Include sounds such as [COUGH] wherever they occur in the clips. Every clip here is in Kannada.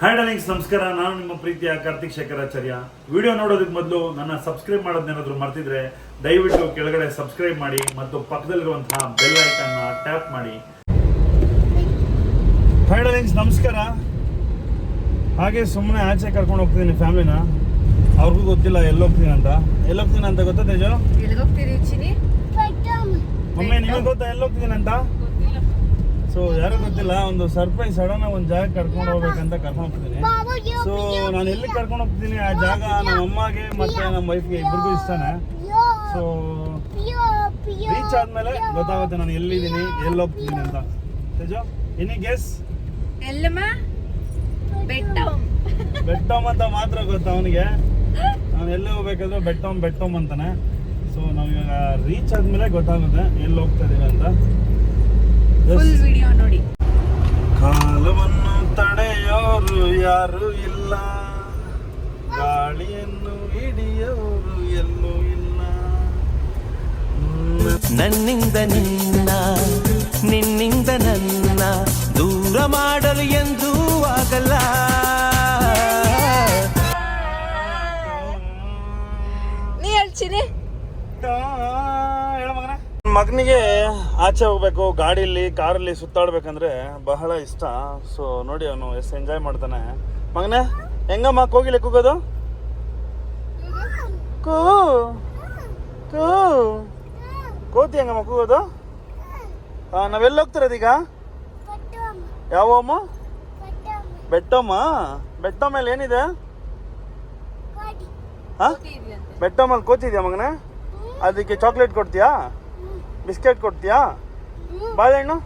ಹಾಯ್ ಡಾರ್ಲಿಂಗ್ಸ್ ನಮಸ್ಕಾರ. ನಾನು ನಿಮ್ಮ ಪ್ರೀತಿಯ ಕಾರ್ತಿಕ್ ಶೇಖರಾಚಾರ್ಯ ವಿಡಿಯೋ ನೋಡೋದಕ್ಕೆ ಮೊದಲು ನನ್ನ ಸಬ್ಸ್ಕ್ರೈಬ್ ಮಾಡೋದೇನಾದರೂ ಮರ್ತಿದ್ರೆ ದಯವಿಟ್ಟು ಕೆಳಗಡೆ ಸಬ್ಸ್ಕ್ರೈಬ್ ಮಾಡಿ ಮತ್ತು ಪಕ್ಕದಲ್ಲಿರುವಂತಹ ಬೆಲ್ ಐಕನ್ನ ಟ್ಯಾಪ್ ಮಾಡಿ. ಹಾಯ್ ಡಾರ್ಲಿಂಗ್ಸ್ ನಮಸ್ಕಾರ. ಹಾಗೆ ಸುಮ್ಮನೆ ಆಚೆ ಕರ್ಕೊಂಡು ಹೋಗ್ತಿದ್ದೀನಿ ಫ್ಯಾಮಿಲಿನ. ಅವ್ರಿಗೂ ಗೊತ್ತಿಲ್ಲ ಎಲ್ಲಿ ಹೋಗ್ತೀನಿ ಅಂತ. ಎಲ್ಲಿ ಹೋಗ್ತೀನಿ ಅಂತ ಗೊತ್ತಾ ತೇಜು? ಮಮ್ಮಿ ನಿಮಗೆ ಗೊತ್ತಾ ಎಲ್ಲಿ ಹೋಗ್ತೀನಿ ಅಂತ? ಸೊ ಯಾರು ಗೊತ್ತಿಲ್ಲ ಒಂದು ಸರ್ಪ್ರೈಸ್ ಸಡನ್ ಒಂದು ಜಾಗ ಕರ್ಕೊಂಡು ಹೋಗ್ಬೇಕಂತ ಕರ್ಕೊಂಡು ಹೋಗ್ತೀನಿ ಸೊ ನಾನು ಎಲ್ಲಿ ಕರ್ಕೊಂಡು ಹೋಗ್ತೀನಿ ಆ ಜಾಗ ನಮ್ಮ ಅಮ್ಮಗೆ ಮತ್ತೆ ನಮ್ಮ ವೈಫ್ಗೆ ಇಬ್ಬರಿಗೂ ಇಷ್ಟನೇ. ಸೊ ರೀಚ್ ಆದ್ಮೇಲೆ ಗೊತ್ತಾಗುತ್ತೆ ನಾನು ಎಲ್ಲಿದ್ದೀನಿ ಎಲ್ಲಿ ಹೋಗ್ತೀನಿ ಅಂತ. ತೇಜೋ ಎನಿ ಗೆಸ್ ಬೆಟ್ಟಮ್ ಅಂತ ಮಾತ್ರ ಗೊತ್ತು ಅವನಿಗೆ? ನಾನು ಎಲ್ಲಿ ಹೋಗ್ಬೇಕಾದ್ರೆ ಬೆಟ್ಟಮ್ ಬೆಟ್ಟಮ್ ಅಂತಾನೆ. ಸೊ ನಾವು ಇವಾಗ ರೀಚ್ ಆದ್ಮೇಲೆ ಗೊತ್ತಾಗುತ್ತೆ ಎಲ್ಲಿ ಹೋಗ್ತಾ ಇದೀವಿ ಅಂತ. ಫುಲ್ ವಿಡಿಯೋ ನೋಡಿ. ಕಾಲವನ್ನು ತಡೆಯೋರು ಯಾರು ಇಲ್ಲ. ಗಾಳಿಯನ್ನು ಹಿಡಿಯೋರು ಎಲ್ಲೂ ಇಲ್ಲ. ನನ್ನಿಂದ ನಿನ್ನ ನಿನ್ನಿಂದ ನನ್ನ ದೂರ ಮಾಡಲು ಎಂದೂ ಆಗಲ್ಲ. ನೀ ಹೇಳಿ ಚಿನಿ ಮಗನಿಗೆ ಆಚೆ ಹೋಗ್ಬೇಕು ಗಾಡಿಯಲ್ಲಿ ಕಾರಲ್ಲಿ ಸುತ್ತಾಡ್ಬೇಕಂದ್ರೆ ಬಹಳ ಇಷ್ಟ. ಸೊ ನೋಡಿ ಅವನು ಎಷ್ಟು ಎಂಜಾಯ್ ಮಾಡ್ತಾನೆ. ಮಗನೇ ಹೆಂಗಮ್ಮ ಕೋಗಿಲೆ ಕೂಗೋದು? ಕೂ ಕೂ. ಕೋತಿ ಹೆಂಗಮ್ಮ ಕೂಗೋದು? ನಾವೆಲ್ಲ ಹೋಗ್ತಿರೋದೀಗ ಯಾವ ಅಮ್ಮ ಬೆಟ್ಟಮ್ಮ. ಬೆಟ್ಟ ಮೇಲೆ ಏನಿದೆ? ಹಾ? ಬೆಟ್ಟ ಮೇಲೆ ಕೋತಿದ್ಯಾ ಮಗನೇ? ಅದಕ್ಕೆ ಚಾಕ್ಲೇಟ್ ಕೊಡ್ತೀಯಾ? ಬಿಸ್ಕೆಟ್ ಕೊಡ್ತೀಯಾ? ಬಾಳೆಹಣ್ಣು?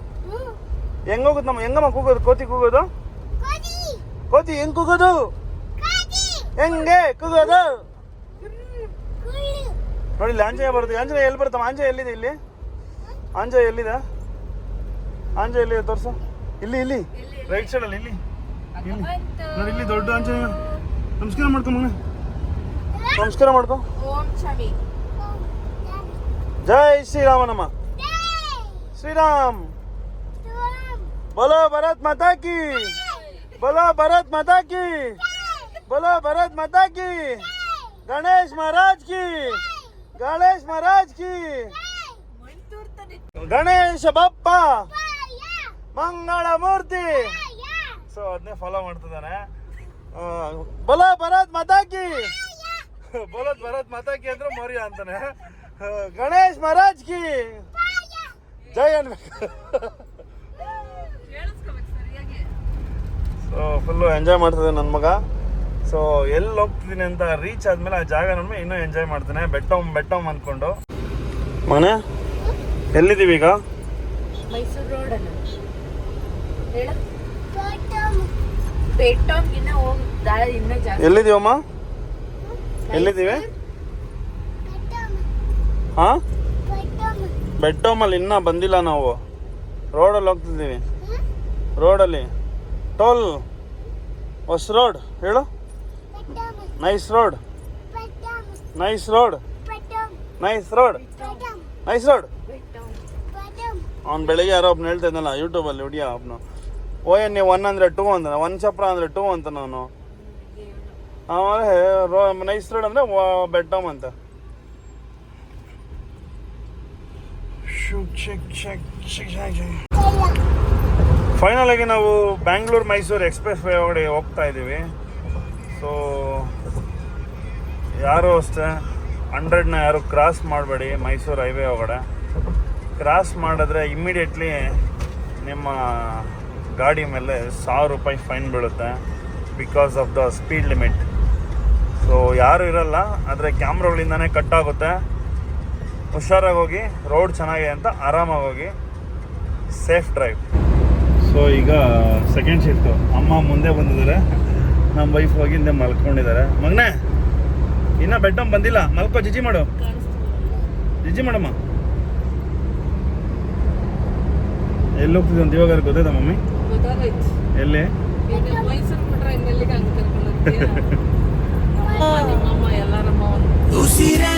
ಹೆಂಗ್ ಹೋಗುದು ನಮ್ಮ ಹೆಂಗಮ್ಮ ಕೂಗೋದು? ಕೋತಿ ಕೂಗೋದು? ಕೋತಿ ಹೆಂಗ್ ಕೂಗೋದು? ಹೆಂಗೆ ಕೂಗೋದು? ನೋಡಿ, ಇಲ್ಲಿ ಆಂಜನೇಯ ಬರುತ್ತೆ. ಆಂಜನೇಯ ಎಲ್ಲಿ ಬರುತ್ತಮ್ಮ? ಆಂಜನೇಯ ಎಲ್ಲಿದೆ ಇಲ್ಲಿ? ಆಂಜನೇಯ ಎಲ್ಲಿದೆ? ಆಂಜನೇಯ ಎಲ್ಲಿದೆ ತೋರ್ಸು. ಇಲ್ಲಿ ಇಲ್ಲಿ. ರೈಟ್ ಸೈಡಲ್ಲಿ ಇಲ್ಲಿ. ನೋಡಿ, ಇಲ್ಲಿ ದೊಡ್ಡ ಆಂಜನೇಯ. ನಮಸ್ಕಾರ ಮಾಡ್ಕೊ ಮಗ ನಮಸ್ಕಾರ ಮಾಡ್ಕೊ. ಓಂ જય શ્રી રામનમા શ્રી રામ બોલો ભરત માતા કી બોલો ભરત માતા કી બોલો ભરત માતા કી ગણેશ મહારાજ કી ગણેશ મહારાજ કી ಗಣೇಶ ಬಪ್ಪ ಮಂಗಳ ಮೂರ್ತಿ ಸೊ ಅದನ್ನೇ ಫಾಲೋ ಮಾಡ್ತಿದ್ದಾನೆ ಬಲ ಭರತ್ ಮಾತಾಕಿ ಬಲತ್ ಭರತ್ ಮಾತಾಕಿ ಅಂದ್ರೆ ಮೌರ್ಯ ಅಂತಾನೆ ಗಣೇಶ್ ಮಹಾರಾಜ್ ಕಿ ಜೈ ಅನ್ಬೇಕು. ಸೊ ಫುಲ್ಲು ಎಂಜಾಯ್ ಮಾಡ್ತಿದ್ದೆ ನನ್ನ ಮಗ. ಸೊ ಎಲ್ಲಿ ಹೋಗ್ತಿದ್ದೀನಿ ಅಂತ ರೀಚ್ ಆದ್ಮೇಲೆ ಆ ಜಾಗ ನಮ್ಮ ಇನ್ನೂ ಎಂಜಾಯ್ ಮಾಡ್ತಾನೆ. ಬೆಟ್ಟಮ್ ಬೆಟ್ಟಮ್ ಅಂದ್ಕೊಂಡು ಮನೆ? ಎಲ್ಲಿದ್ದೀವಿ ಈಗ? ಮೈಸೂರು ರೋಡ್ ಎಲ್ಲಿದ್ದೀವಮ್ಮ? ಎಲ್ಲಿದ್ದೀವಿ? ಹಾ? ಬೆಟ್ಟಮಲ್ಲಿ ಇನ್ನೂ ಬಂದಿಲ್ಲ ನಾವು. ರೋಡಲ್ಲಿ ಹೋಗ್ತಿದ್ದೀವಿ. ರೋಡಲ್ಲಿ. ಟೋಲ್. ಹೊಸ ರೋಡ್. ಹೇಳು. NICE road. NICE road. NICE road. NICE road. ಅವ್ನು ಬೆಳಿಗ್ಗೆ ಯಾರೋ ಒಬ್ನ ಹೇಳ್ತಾ ಇದ್ದಲ್ಲ ಯೂಟ್ಯೂಬಲ್ಲಿ ಹುಡಿಯ ಒಬ್ನು. ಓ ಎನ್ ನೀವು ಒನ್ ಅಂದರೆ ಟೂ ಅಂತ ಒನ್ ಚಪ್ರ ಅಂದರೆ ಟೂ ಅಂತ ನಾನು. ಆಮೇಲೆ ರೋ ನೈಸ್ ರೋಡ್ ಅಂದರೆ ಬೆಟ್ಟಮ್ ಅಂತ. ಫೈನಲ್ ಆಗಿ ನಾವು ಬ್ಯಾಂಗ್ಳೂರ್ ಮೈಸೂರು ಎಕ್ಸ್ಪ್ರೆಸ್ ವೇ ಒಳಗಡೆ ಹೋಗ್ತಾ ಇದ್ದೀವಿ. ಸೊ ಯಾರು ಅಷ್ಟೇ ಹಂಡ್ರೆಡ್ನ ಯಾರು ಕ್ರಾಸ್ ಮಾಡಬೇಡಿ ಮೈಸೂರು ಹೈವೇ ಒಳಗಡೆ. ಕ್ರಾಸ್ ಮಾಡಿದ್ರೆ ಇಮ್ಮಿಡಿಯೇಟ್ಲಿ ನಿಮ್ಮ ಗಾಡಿ ಮೇಲೆ ಸಾವಿರ ರೂಪಾಯಿ ಫೈನ್ ಬೀಳುತ್ತೆ because of the speed limit so ಯಾರು ಇರಲ್ಲ, ಆದರೆ ಕ್ಯಾಮ್ರಾಗಳಿಂದನೇ ಕಟ್ ಆಗುತ್ತೆ. ಹುಷಾರಾಗಿ ಹೋಗಿ ರೋಡ್ ಚೆನ್ನಾಗಿದೆ ಅಂತ ಆರಾಮಾಗಿ ಹೋಗಿ ಸೇಫ್ ಡ್ರೈವ್ ಸೊ ಈಗ ಸೆಕೆಂಡ್ ಶಿಫ್ಟು ಅಮ್ಮ ಮುಂದೆ ಬಂದಿದ್ದಾರೆ. ನಮ್ಮ ವೈಫ್ ಹೋಗಿ ಹಿಂದೆ ಮಲ್ಕೊಂಡಿದ್ದಾರೆ. ಮಗನೇ ಇನ್ನ ಬೆಡ್ ಬಂದಿಲ್ಲ. ಮಲ್ಕೋ ಜಿಜಿ ಮಾಡು. ಜಿಜಿ ಮಾಡಮ್ಮ. ಎಲ್ಲಿ ಹೋಗ್ತಿದ್ದೆ ಅಂತ ಇವಾಗ ಗೊತ್ತಾಯ್ತಾ ಮಮ್ಮಿ? ಎಲ್ಲಿ? ಮೈಸೂರು [LAUGHS]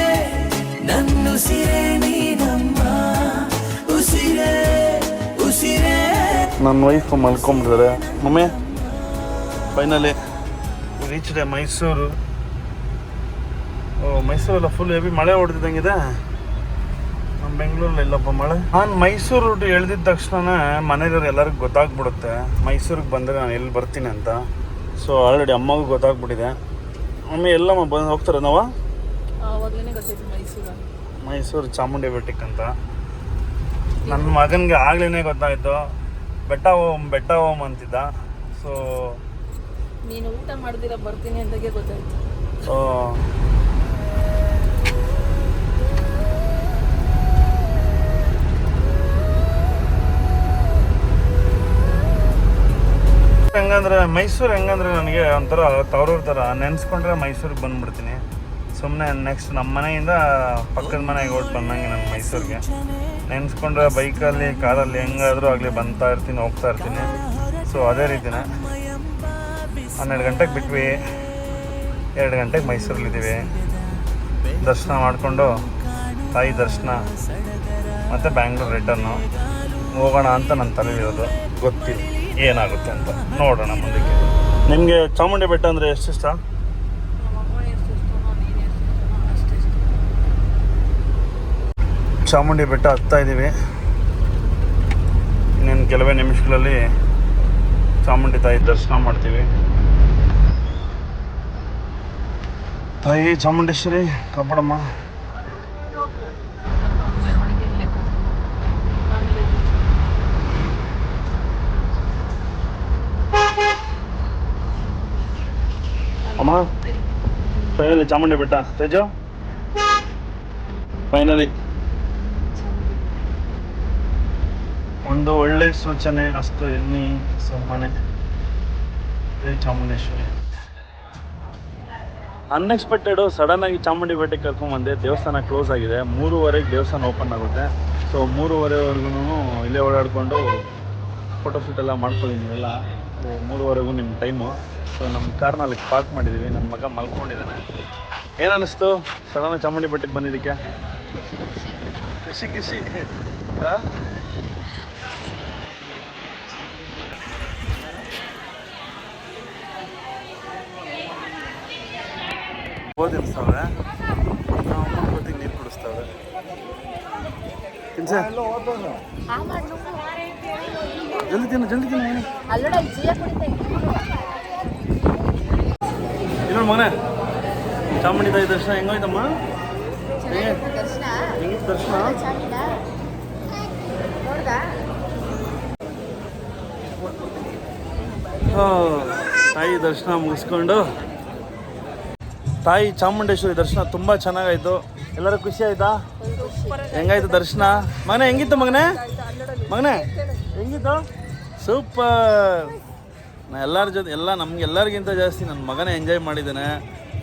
ನನ್ನ ವೈಫ್ ಮಲ್ಕೊಂಬಿಟ್ಟಿದ್ದಾರೆ mummy finally reached Mysuru ಓ ಮೈಸೂರೆಲ್ಲ ಫುಲ್ ಹೆವಿ ಮಳೆ ಹೊಡೆದಿದ್ದಂಗಿದೆ. ನಮ್ಮ ಬೆಂಗಳೂರಲ್ಲಿ ಇಲ್ಲಪ್ಪ ಮಳೆ. ನಾನು ಮೈಸೂರು ರೂಟ್ ಎಳ್ದಿದ್ದ ತಕ್ಷಣ ಮನೆಯವ್ರು ಎಲ್ಲರಿಗೂ ಗೊತ್ತಾಗ್ಬಿಡುತ್ತೆ. ಮೈಸೂರಿಗೆ ಬಂದರೆ ನಾನು ಎಲ್ಲಿ ಬರ್ತೀನಿ ಅಂತ. ಸೊ ಆಲ್ರೆಡಿ ಅಮ್ಮಗೂ ಗೊತ್ತಾಗ್ಬಿಟ್ಟಿದೆ. ಮಮ್ಮಿ ಎಲ್ಲಮ್ಮ ಬಂದು ಹೋಗ್ತಾರೆ ನಾವು? ಮೈಸೂರು ಚಾಮುಂಡಿ ಬೆಟ್ಟಕ್ಕೆ ಅಂತ. ನನ್ನ ಮಗನಿಗೆ ಆಗ್ಲೇ ಗೊತ್ತಾಯ್ತು. ಬೆಟ್ಟ ಹೋಮ್ ಬೆಟ್ಟ ಹೋಮ್ ಅಂತಿದ್ದ. ಸೊ ನೀನು ಊಟ ಮಾಡಿದಿರ ಬರ್ತೀನಿ ಅಂತ ಗೊತ್ತಾಯ್ತು. ಸೊ ಹೆಂಗಂದ್ರೆ ಮೈಸೂರು ಹೆಂಗಂದ್ರೆ ನನಗೆ ಒಂಥರ ತವರೂರು ಥರ. ನೆನೆಸ್ಕೊಂಡ್ರೆ ಮೈಸೂರಿಗೆ ಬಂದ್ಬಿಡ್ತೀನಿ. ಸುಮ್ಮನೆ ನೆಕ್ಸ್ಟ್ ನಮ್ಮ ಮನೆಯಿಂದ ಪಕ್ಕದ ಮನೆಗೆ ಹೊಟ್ಟು ಬಂದಂಗೆ ನಾನು ಮೈಸೂರಿಗೆ. ನೆನೆಸ್ಕೊಂಡ್ರೆ ಬೈಕಲ್ಲಿ, ಕಾರಲ್ಲಿ ಹೆಂಗಾದರೂ ಆಗಲಿ ಬಂತಾ ಇರ್ತೀನಿ, ಹೋಗ್ತಾ ಇರ್ತೀನಿ. ಸೊ ಅದೇ ರೀತಿನ ಹನ್ನೆರಡು ಗಂಟೆಗೆ ಬಿಟ್ವಿ. ಎರಡು ಗಂಟೆಗೆ ಮೈಸೂರಲ್ಲಿದ್ದೀವಿ ದರ್ಶನ ಮಾಡಿಕೊಂಡು ತಾಯಿ ದರ್ಶನ, ಮತ್ತು ಬ್ಯಾಂಗ್ಳೂರ್ ರಿಟರ್ನು ಹೋಗೋಣ ಅಂತ ನನ್ನ ತಲೆಯಲ್ಲಿರೋದು ಗೊತ್ತಿಲ್ಲ. ಏನಾಗುತ್ತೆ ಅಂತ ನೋಡೋಣ ಮುಂದಕ್ಕೆ. ನಿಮಗೆ ಚಾಮುಂಡಿ ಬೆಟ್ಟ ಅಂದರೆ ಎಷ್ಟು ಇಷ್ಟ ನಮ್ಮಮ್ಮ ಎಷ್ಟು ಇಷ್ಟನೋ ನೀನು ಎಷ್ಟು ಇಷ್ಟನೋ ಅಷ್ಟಿಷ್ಟ ಚಾಮುಂಡಿ ಬೆಟ್ಟ ಹತ್ತಾ ಇದ್ದೀವಿ. ಇನ್ನೇನು ಕೆಲವೇ ನಿಮಿಷಗಳಲ್ಲಿ ಚಾಮುಂಡಿ ತಾಯಿ ದರ್ಶನ ಮಾಡ್ತೀವಿ. ತಾಯಿ ಚಾಮುಂಡೇಶ್ವರಿ ಕಾಪಾಡಮ್ಮ ಅಮ್ಮ ಚಾಮುಂಡಿ ಬೆಟ್ಟ. ತೇಜು? ಫೈನಲಿ ಒಂದು ಒಳ್ಳೆ ಸೂಚನೆ ಅಷ್ಟು ಎನ್ನಿ ಜೈ ಚಾಮುಂಡೇಶ್ವರಿ. ಅನ್ಎಕ್ಸ್ಪೆಕ್ಟೆಡು ಆಗಿ ಚಾಮುಂಡಿ ಬೆಟ್ಟಕ್ಕೆ ಕರ್ಕೊಂಬಂದೆ ದೇವಸ್ಥಾನ ಕ್ಲೋಸ್ ಆಗಿದೆ. ಮೂರುವರೆಗೆ ದೇವಸ್ಥಾನ ಓಪನ್ ಆಗುತ್ತೆ. ಸೊ ಮೂರುವರೆವರೆಗೂ ಇಲ್ಲೇ ಓಡಾಡಿಕೊಂಡು ಫೋಟೋ ಶೂಟ್ ಎಲ್ಲ ಮಾಡ್ಕೊಂಡಿದ್ದೀವಿ ಎಲ್ಲ. ಮೂರುವರೆಗೂ ನಿಮ್ಮ ಟೈಮು ಸೊ ನಮ್ಮ ಕಾರ್ನ ಅಲ್ಲಿ ಪಾರ್ಕ್ ಮಾಡಿದ್ದೀವಿ ನನ್ನ ಮಗ ಮಲ್ಕೊಂಡಿದ್ದಾನೆ. ಏನು ಅನ್ನಿಸ್ತು ಸಡನ್ ಚಾಮುಂಡಿ ಬೆಟ್ಟಕ್ಕೆ ಬಂದಿದ್ದಕ್ಕೆ? ಖುಷಿ ಖುಷಿ ಅಮ್ಮ ಗೊತ್ತಿಗೆ ನೀರು ಕುಡಿಸ್ತಾವೆ ತಿನ್ಸ? ಜಲ್ದಿ ತಿನ್ನು ಜಲ್ದಿ ತಿನ್ನು ಇಲ್ಲ ಮಗನೇ. ಚಾಮುಂಡಿ ತಾಯಿ ದರ್ಶನ ಹೆಂಗೋಯ್ತಮ್ಮ? ಹೆಂಗಿತ್ತು ದರ್ಶನ? ತಾಯಿ ದರ್ಶನ ಮುಗಿಸ್ಕೊಂಡು ತಾಯಿ ಚಾಮುಂಡೇಶ್ವರಿ ದರ್ಶನ ತುಂಬ ಚೆನ್ನಾಗಾಯ್ತು. ಎಲ್ಲರೂ ಖುಷಿ ಆಯ್ತಾ? ಹೆಂಗಾಯ್ತು ದರ್ಶನ? ಮಗನೇ, ಹೆಂಗಿತ್ತು ಮಗನೇ? ಮಗನೇ, ಹೆಂಗಿತ್ತು? ಸೂಪರ್. ನಾ ಎಲ್ಲರ ಜೊತೆ, ಎಲ್ಲ ನಮ್ಗೆ ಎಲ್ಲರಿಗಿಂತ ಜಾಸ್ತಿ ನನ್ನ ಮಗನೇ ಎಂಜಾಯ್ ಮಾಡಿದ್ದೇನೆ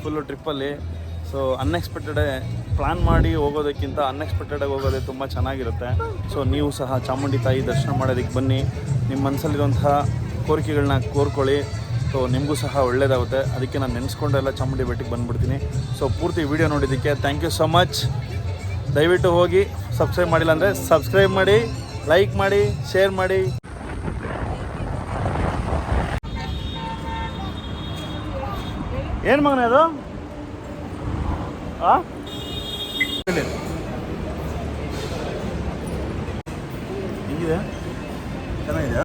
ಫುಲ್ಲು ಟ್ರಿಪ್ಪಲ್ಲಿ ಸೊ ಅನ್ಎಕ್ಸ್ಪೆಕ್ಟೆಡ್ ಪ್ಲ್ಯಾನ್ ಮಾಡಿ ಹೋಗೋದಕ್ಕಿಂತ ಅನ್ಎಕ್ಸ್ಪೆಕ್ಟೆಡಾಗಿ ಹೋಗೋದೇ ತುಂಬ ಚೆನ್ನಾಗಿರುತ್ತೆ. ಸೊ ನೀವು ಸಹ ಚಾಮುಂಡಿ ತಾಯಿ ದರ್ಶನ ಮಾಡೋದಕ್ಕೆ ಬನ್ನಿ. ನಿಮ್ಮ ಮನಸ್ಸಲ್ಲಿರುವಂತಹ ಕೋರಿಕೆಗಳನ್ನ ಕೋರ್ಕೊಳ್ಳಿ. ಸೊ ನಿಮಗೂ ಸಹ ಒಳ್ಳೆಯದಾಗುತ್ತೆ ಅದಕ್ಕೆ ನಾನು ನೆನೆಸ್ಕೊಂಡೆಲ್ಲ ಚಾಮುಂಡಿ ಬೆಟ್ಟಕ್ಕೆ ಬಂದುಬಿಡ್ತೀನಿ. ಸೊ ಪೂರ್ತಿ ವಿಡಿಯೋ ನೋಡಿದ್ದಕ್ಕೆ ಥ್ಯಾಂಕ್ ಯು ಸೊ ಮಚ್ ದಯವಿಟ್ಟು ಹೋಗಿ ಸಬ್ಸ್ಕ್ರೈಬ್ ಮಾಡಿಲ್ಲ ಅಂದರೆ ಸಬ್ಸ್ಕ್ರೈಬ್ ಮಾಡಿ ಲೈಕ್ ಮಾಡಿ ಶೇರ್ ಮಾಡಿ. ಏನು ಮಗನೇ ಅದು? ಆ? ಹೆಂಗಿದೆ. ಚೆನ್ನಾಗಿದೆ